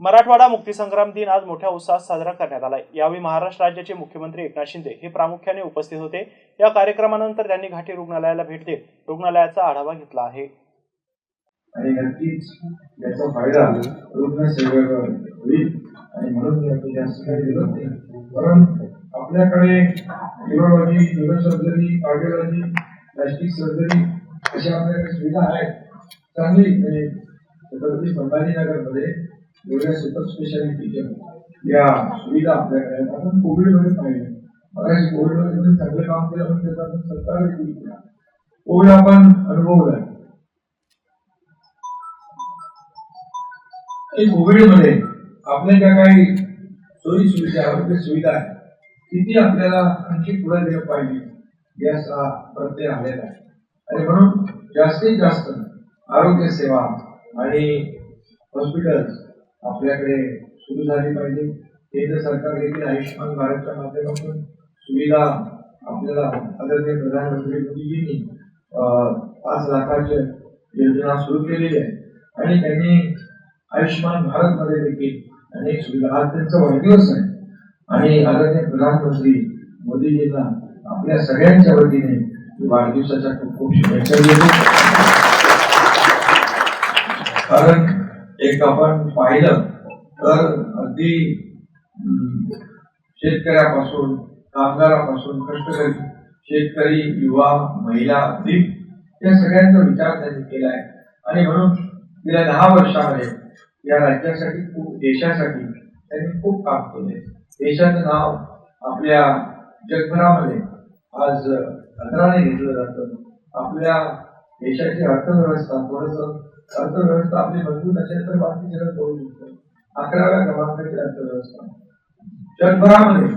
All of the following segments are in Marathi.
मराठवाडा मुक्तीसंग्राम दिन आज मोठ्या उत्साहात साजरा करण्यात आला यावेळी महाराष्ट्र राज्याचे मुख्यमंत्री एकनाथ शिंदे हे प्रामुख्याने उपस्थित होते. या कार्यक्रमानंतर त्यांनी घाटी रुग्णालयाला भेट देत रुग्णालयाचा आढावा घेतला आहे. आणि नक्कीच याचा फायदा रुग्णसेवेवर होईल आणि म्हणून मी आपली जास्त काही बोलत नाही. कारण आपल्याकडे neurology neurosurgery cardiology plastic surgery अशा आपल्याकडे सुविधा आहेत. चांगली म्हणजे छत्रपती संभाजीनगरमध्ये एवढ्या सुपर स्पेशालिटीच्या या सुविधा आपल्याकडे आहेत. आपण कोविडमध्ये पाहिलं. मगाशी कोविडमध्ये चांगलं काम केलं म्हणून त्याचा सरकार कोविड आपण अनुभवला कोविडमध्ये आपल्या ज्या काही सोयी सुविधा आरोग्य सुविधा आहेत किती आपल्याला आणखी पुढे दिलं पाहिजे याचा प्रत्यय आलेला आहे. आणि म्हणून जास्तीत जास्त आरोग्य सेवा आणि हॉस्पिटल्स आपल्याकडे सुरू झाली पाहिजे. केंद्र सरकार देखील आयुष्यमान भारतच्या माध्यमातून सुविधा आपल्याला आदरणीय प्रधानमंत्री मोदीजींनी पाच लाखाच्या योजना सुरू केलेली आहे आणि त्यांनी आयुष्यमान भारतमध्ये देखील अनेक सुविधा आज त्यांचा वाढदिवस आहे. आणि आदरणीय प्रधानमंत्री मोदीजींना आपल्या सगळ्यांच्या वतीने वाढदिवसाच्या खूप खूप शुभेच्छा देतो. कारण एक आपण पाहिलं तर अगदी शेतकऱ्यापासून कामगारापासून कष्टकरी शेतकरी युवा महिला दीप या सगळ्यांचा विचार त्यांनी केला आहे. आणि म्हणून गेल्या दहा वर्षामध्ये या राज्यासाठी खूप देशासाठी त्यांनी खूप काम केले. देशाचं नाव आपल्या जगभरामध्ये आज आदराने घेतलं जातं. आपल्या देशाची अर्थव्यवस्था थोडस अर्थव्यवस्था आपली मजबूत असेल तर बाकी जगत करू शकतो. अकराव्या क्रमांकाची अर्थव्यवस्था. जगभरामध्ये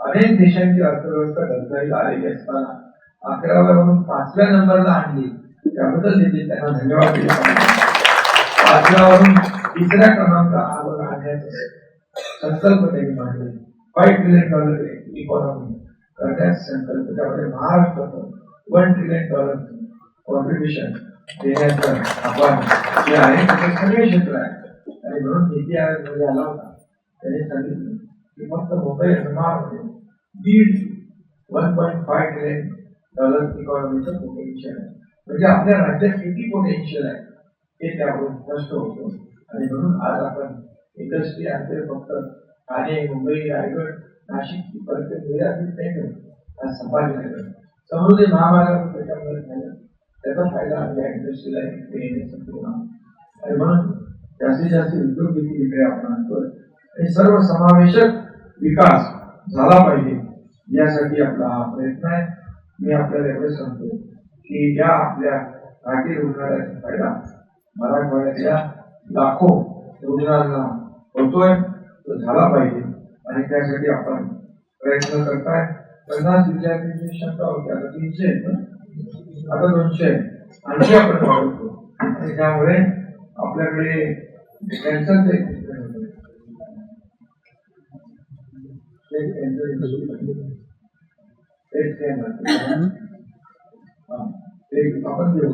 अनेक देशांची अर्थव्यवस्था डगमगाईला आलेली असताना अकराव्यावरून पाचव्या नंबरला आणली. त्याबद्दल देखील त्यांना धन्यवाद दिले पाचव्यावरून तिसऱ्या क्रमांकावर आणण्याचा संकल्प त्यांनी मांडले. फाईव्ह ट्रिलियन डॉलर इकॉनॉमी करण्याचा संकल्प. त्यामध्ये महाराष्ट्राचं वन ट्रिलियन डॉलर कॉन्ट्रीब्युशन देण्याचं आपण जे आहे ते सगळे क्षेत्र आहे आणि म्हणून नीती आयोगमध्ये म्हणजे आला होता. त्याने सांगितलं की फक्त मुंबई महामध्ये दीड one point five trillion dollar इकॉनॉमीचं potential आहे. म्हणजे आपल्या राज्यात किती पोटेन्शियल आहे ते त्यावरून स्पष्ट होतं. आणि म्हणून आज आपण इंडस्ट्री आणते फक्त ठाणे मुंबई रायगड नाशिक परत निर्यातीत नाही करत. आज संभाजीनगर समृद्धी महामार्ग त्याच्यामुळे झालं त्याचा फायदा आपल्या इंडस्ट्रीला इकडे आणि म्हणून जास्तीत जास्त उद्योग देखील इकडे आपण आणतोय. आणि सर्व समावेशक विकास झाला पाहिजे यासाठी आपला हा प्रयत्न आहे. मी आपल्याला एवढं सांगतो की या आपल्या घाटी रुग्णालयाचा फायदा मराठवाड्याच्या लाखो रुग्णांना होतोय तो झाला पाहिजे. आणि त्यासाठी आपण प्रयत्न करताय. पन्नास विद्यार्थ्यांची क्षमता होती आता तीनशे आता दोनशे अशा आणखी आपण आणि त्यामुळे आपल्याकडे कॅन्सरचे आपण देऊ